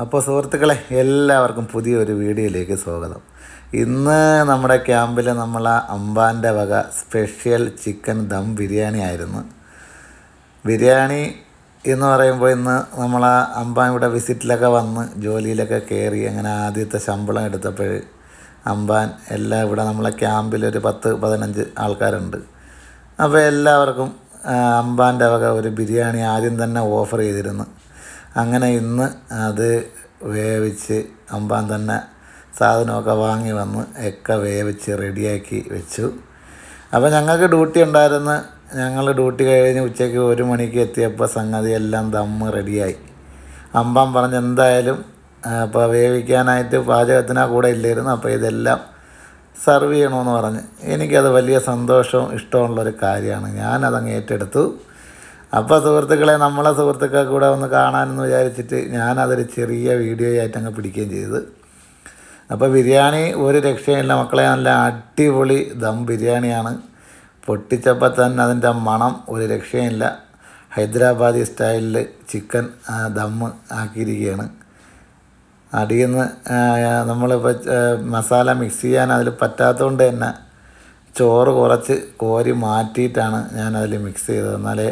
അപ്പോൾ സുഹൃത്തുക്കളെ എല്ലാവർക്കും പുതിയൊരു വീഡിയോയിലേക്ക് സ്വാഗതം. ഇന്ന് നമ്മുടെ ക്യാമ്പിൽ നമ്മൾ അമ്പാന്റെ വക സ്പെഷ്യൽ ചിക്കൻ ദം ബിരിയാണി ആയിരുന്നു. ബിരിയാണി എന്ന് പറയുമ്പോൾ ഇന്ന് നമ്മൾ അമ്പാൻ ഇവിടെ വിസിറ്റിലൊക്കെ വന്ന് ജോലിയിലൊക്കെ കയറി അങ്ങനെ ആദ്യത്തെ ശമ്പളം എടുത്തപ്പോൾ അമ്പാൻ എല്ലാം ഇവിടെ നമ്മളെ ക്യാമ്പിൽ ഒരു പത്ത് പതിനഞ്ച് ആൾക്കാരുണ്ട്. അപ്പോൾ എല്ലാവർക്കും അമ്പാന്റെ വക ഒരു ബിരിയാണി ആദ്യം തന്നെ ഓഫർ ചെയ്തിരുന്നു. അങ്ങനെ ഇന്ന് അത് വേവിച്ച് അമ്പാൻ തന്നെ സാധനമൊക്കെ വാങ്ങി വന്ന് ഒക്കെ വേവിച്ച് റെഡിയാക്കി വെച്ചു. അപ്പോൾ ഞങ്ങൾക്ക് ഡ്യൂട്ടി ഉണ്ടായിരുന്ന. ഞങ്ങൾ ഡ്യൂട്ടി കഴിഞ്ഞ് ഉച്ചയ്ക്ക് ഒരു മണിക്ക് എത്തിയപ്പോൾ സംഗതി എല്ലാം ദമ്മ് റെഡിയായി. അമ്പാൻ പറഞ്ഞ് എന്തായാലും അപ്പോൾ വേവിക്കാനായിട്ട് പാചകത്തിനാ കൂടെ ഇല്ലായിരുന്നു. അപ്പോൾ ഇതെല്ലാം സെർവ് ചെയ്യണമെന്ന് പറഞ്ഞ്. എനിക്കത് വലിയ സന്തോഷവും ഇഷ്ടമുള്ളൊരു കാര്യമാണ്. ഞാനതങ്ങ് ഏറ്റെടുത്തു. അപ്പോൾ സുഹൃത്തുക്കളെ നമ്മളെ സുഹൃത്തുക്കളെ കൂടെ ഒന്ന് കാണാനെന്ന് വിചാരിച്ചിട്ട് ഞാനതൊരു ചെറിയ വീഡിയോ ആയിട്ട് അങ്ങ് പിടിക്കുകയും ചെയ്തു. അപ്പോൾ ബിരിയാണി ഒരു രക്ഷയില്ല മക്കളെ നല്ല അടിപൊളി ദം ബിരിയാണിയാണ്. പൊട്ടിച്ചപ്പോൾ തന്നെ അതിന്റെ മണം ഒരു രക്ഷയില്ല ഹൈദരാബാദി സ്റ്റൈലിൽ ചിക്കൻ ദം ആക്കിയിരിക്കുകയാണ്. അടിയിൽ നിന്ന് നമ്മളിപ്പോൾ മസാല മിക്സ് ചെയ്യാൻ അതിൽ പറ്റാത്തതുകൊണ്ട് തന്നെ ചോറ് കുറച്ച് കോരി മാറ്റിയിട്ടാണ് ഞാനതിൽ മിക്സ് ചെയ്തത്. എന്നാലേ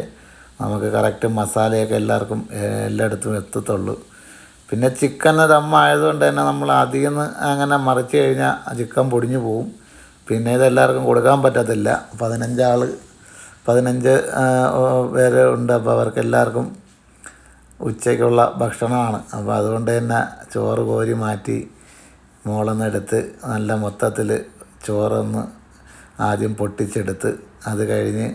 നമുക്ക് കറക്റ്റ് മസാലയൊക്കെ എല്ലാവർക്കും എല്ലായിടത്തും എത്തത്തുള്ളൂ. പിന്നെ ചിക്കൻ ദമ്മായതുകൊണ്ട് തന്നെ നമ്മൾ അധികം അങ്ങനെ മറിച്ച് കഴിഞ്ഞാൽ ചിക്കൻ പൊടിഞ്ഞു പോവും. പിന്നെ ഇതെല്ലാവർക്കും കൊടുക്കാൻ പറ്റത്തില്ല. പതിനഞ്ചാൾ പതിനഞ്ച് പേരെ ഉണ്ട്. അപ്പോൾ അവർക്ക് എല്ലാവർക്കും ഉച്ചയ്ക്കുള്ള ഭക്ഷണമാണ്. അപ്പോൾ അതുകൊണ്ട് തന്നെ ചോറ് കോരി മാറ്റി മോളൊന്ന് എടുത്ത് നല്ല മൊത്തത്തിൽ ചോറൊന്ന് ആദ്യം പൊട്ടിച്ചെടുത്ത് അത് കഴിഞ്ഞ്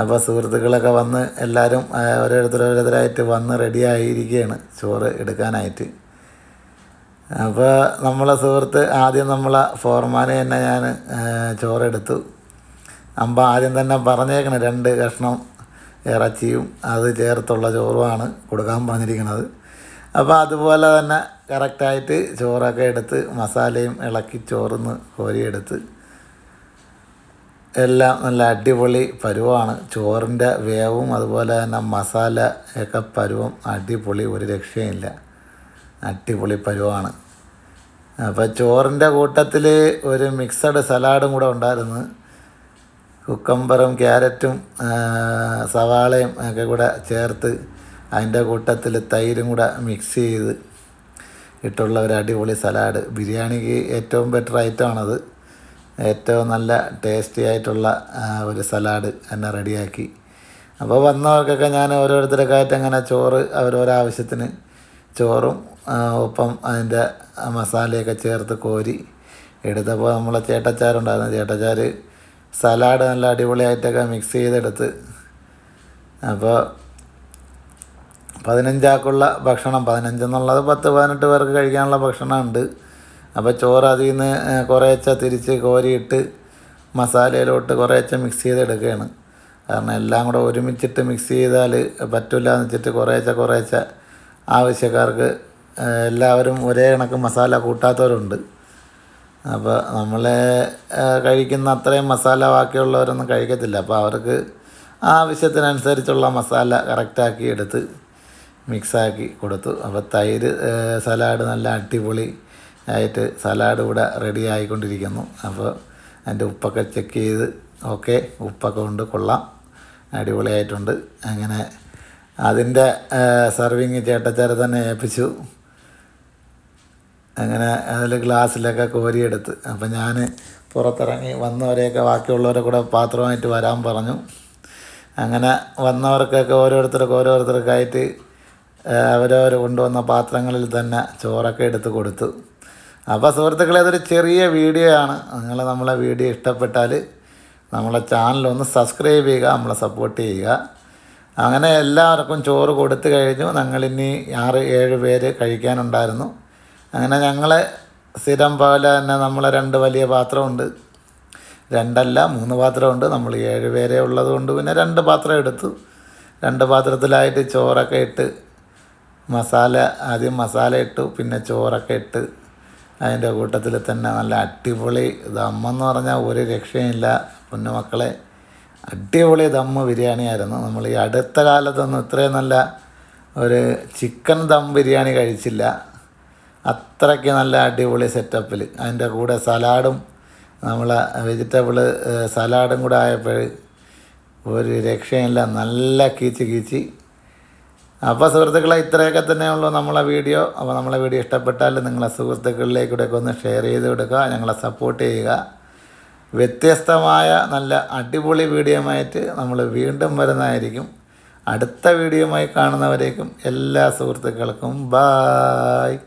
അപ്പോൾ സുഹൃത്തുക്കളൊക്കെ വന്ന് എല്ലാവരും ഓരോരുത്തരായിട്ട് വന്ന് റെഡി ആയിരിക്കുകയാണ് ചോറ് എടുക്കാനായിട്ട്. അപ്പോൾ നമ്മളെ സുഹൃത്ത് ആദ്യം നമ്മളെ ഫോർമാനെ തന്നെ ഞാൻ ചോറെടുത്തു. അമ്പ ആദ്യം തന്നെ പറഞ്ഞേക്കണം രണ്ട് കഷ്ണം ഇറച്ചിയും അത് ചേർത്തുള്ള ചോറുമാണ് കൊടുക്കാൻ പറഞ്ഞിരിക്കുന്നത് അപ്പോൾ അതുപോലെ തന്നെ കറക്റ്റായിട്ട് ചോറൊക്കെ എടുത്ത് മസാലയും ഇളക്കി ചോറിന്ന് കോരിയെടുത്ത് എല്ലാം നല്ല അടിപൊളി പരുവമാണ് ചോറിന്റെ വേവും അതുപോലെ തന്നെ മസാല ഒക്കെ പരുവം അടിപൊളി ഒരു രക്ഷയില്ല അടിപൊളി പരുവമാണ് അപ്പോൾ ചോറിന്റെ കൂട്ടത്തിൽ ഒരു മിക്സഡ് സലാഡും കൂടെ ഉണ്ടായിരുന്നു. കുക്കമ്പറും ക്യാരറ്റും സവാളയും ഒക്കെ കൂടെ ചേർത്ത് അതിന്റെ കൂട്ടത്തിൽ തൈരും കൂടെ മിക്സ് ചെയ്ത് ഇട്ടുള്ള ഒരു അടിപൊളി സലാഡ് ബിരിയാണിക്ക് ഏറ്റവും ബെറ്റർ ഐറ്റമാണത് ഏറ്റവും നല്ല ടേസ്റ്റി ആയിട്ടുള്ള ഒരു സലാഡ് എന്നെ റെഡിയാക്കി അപ്പോൾ വന്നവർക്കൊക്കെ ഞാൻ ഓരോരുത്തരൊക്കെ ആയിട്ട് അങ്ങനെ ചോറ് അവരോരോ ആവശ്യത്തിന് ചോറും ഒപ്പം അതിന്റെ മസാലയൊക്കെ ചേർത്ത് കോരി എടുത്തപ്പോൾ നമ്മളെ ചേട്ടച്ചാറുണ്ടായിരുന്നു ചേട്ടച്ചാർ സലാഡ് നല്ല അടിപൊളിയായിട്ടൊക്കെ മിക്സ് ചെയ്തെടുത്ത്. അപ്പോൾ പതിനഞ്ചാക്കുള്ള ഭക്ഷണം പതിനഞ്ചെന്നുള്ളത് പത്ത് പതിനെട്ട് പേർക്ക് കഴിക്കാനുള്ള ഭക്ഷണമുണ്ട്. അപ്പോൾ ചോറ് അതിൽ നിന്ന് കുറേച്ച തിരിച്ച് കോരിയിട്ട് മസാലയിലോട്ട് കുറേച്ച മിക്സ് ചെയ്തെടുക്കുകയാണ് കാരണം എല്ലാം കൂടെ ഒരുമിച്ചിട്ട് മിക്സ് ചെയ്താൽ പറ്റില്ല എന്ന് വെച്ചിട്ട് കുറേച്ച കുറേച്ച ആവശ്യക്കാർക്ക് എല്ലാവരും ഒരേ കണക്ക് മസാല കൂട്ടാത്തവരുണ്ട്. അപ്പോൾ നമ്മൾ കഴിക്കുന്ന അത്രയും മസാല ബാക്കിയുള്ളവരൊന്നും കഴിക്കത്തില്ല. അപ്പോൾ അവർക്ക് ആവശ്യത്തിനനുസരിച്ചുള്ള മസാല കറക്റ്റാക്കി എടുത്ത് മിക്സാക്കി കൊടുത്തു. അപ്പോൾ തൈര് സലാഡ് നല്ല അടിപൊളി ആയിട്ട് സലാഡ് ഇവിടെ റെഡി ആയിക്കൊണ്ടിരിക്കുന്നു. അപ്പോൾ അതിന്റെ ഉപ്പൊക്കെ ചെക്ക് ചെയ്ത് ഓക്കെ ഉപ്പൊക്കെ ഉണ്ട് കൊള്ളാം. അടിപൊളിയായിട്ടുണ്ട്. അങ്ങനെ അതിന്റെ സർവിങ് ചേട്ടച്ചാരെ തന്നെ ഏൽപ്പിച്ചു. അങ്ങനെ അതിൽ ഗ്ലാസ്സിലൊക്കെ കോരിയെടുത്ത്. അപ്പം ഞാൻ പുറത്തിറങ്ങി വന്നവരെയൊക്കെ ബാക്കിയുള്ളവരെ കൂടെ പാത്രമായിട്ട് വരാൻ പറഞ്ഞു. അങ്ങനെ വന്നവർക്കൊക്കെ ഓരോരുത്തർക്ക് ഓരോരുത്തർക്കായിട്ട് അവരവർ കൊണ്ടുവന്ന പാത്രങ്ങളിൽ തന്നെ ചോറൊക്കെ എടുത്ത് കൊടുത്തു. അപ്പോൾ സുഹൃത്തുക്കളെ അതൊരു ചെറിയ വീഡിയോ ആണ് നിങ്ങൾ നമ്മളെ വീഡിയോ ഇഷ്ടപ്പെട്ടാൽ നമ്മളെ ചാനലൊന്ന് സബ്സ്ക്രൈബ് ചെയ്യുക നമ്മളെ സപ്പോർട്ട് ചെയ്യുക. അങ്ങനെ എല്ലാവർക്കും ചോറ് കൊടുത്തു കഴിഞ്ഞു. ഞങ്ങളിനി ആറ് ഏഴ് പേര് കഴിക്കാനുണ്ടായിരുന്നു. അങ്ങനെ ഞങ്ങളെ സ്ഥിരം പോലെ തന്നെ നമ്മളെ രണ്ട് വലിയ പാത്രമുണ്ട്. രണ്ടല്ല മൂന്ന് പാത്രമുണ്ട്. നമ്മൾ ഏഴ് പേരെ ഉള്ളതുകൊണ്ട് പിന്നെ രണ്ട് പാത്രം എടുത്തു. രണ്ട് പാത്രത്തിലായിട്ട് ചോറൊക്കെ ഇട്ട് മസാല ആദ്യം മസാല ഇട്ടു പിന്നെ ചോറൊക്കെ ഇട്ട് അതിന്റെ കൂട്ടത്തിൽ തന്നെ നല്ല അടിപൊളി ദമ്മെന്ന് പറഞ്ഞാൽ ഒരു രക്ഷയില്ല പൊന്നുമക്കളെ അടിപൊളി ദമ്മ് ബിരിയാണിയായിരുന്നു. നമ്മൾ ഈ അടുത്ത കാലത്തൊന്നും ഇത്രയും നല്ല ഒരു ചിക്കൻ ദം ബിരിയാണി കഴിച്ചില്ല. അത്രയ്ക്ക് നല്ല അടിപൊളി സെറ്റപ്പിൽ അതിന്റെ കൂടെ സലാഡും നമ്മളെ വെജിറ്റബിൾ സലാഡും കൂടെ ആയപ്പോൾ ഒരു രക്ഷയില്ല നല്ല കീച്ച് കീച്ചി. അപ്പോൾ സുഹൃത്തുക്കളെ ഇത്രയൊക്കെ തന്നെയുള്ളൂ നമ്മളെ വീഡിയോ. അപ്പോൾ നമ്മളെ വീഡിയോ ഇഷ്ടപ്പെട്ടാൽ നിങ്ങളെ സുഹൃത്തുക്കളിലേക്കൂടെയൊക്കെ ഒന്ന് ഷെയർ ചെയ്ത് കൊടുക്കുക ഞങ്ങളെ സപ്പോർട്ട് ചെയ്യുക. വ്യത്യസ്തമായ നല്ല അടിപൊളി വീഡിയോയുമായിട്ട് നമ്മൾ വീണ്ടും വരുന്നതായിരിക്കും. അടുത്ത വീഡിയോമായി കാണുന്നവരേക്കും എല്ലാ സുഹൃത്തുക്കൾക്കും ബായ്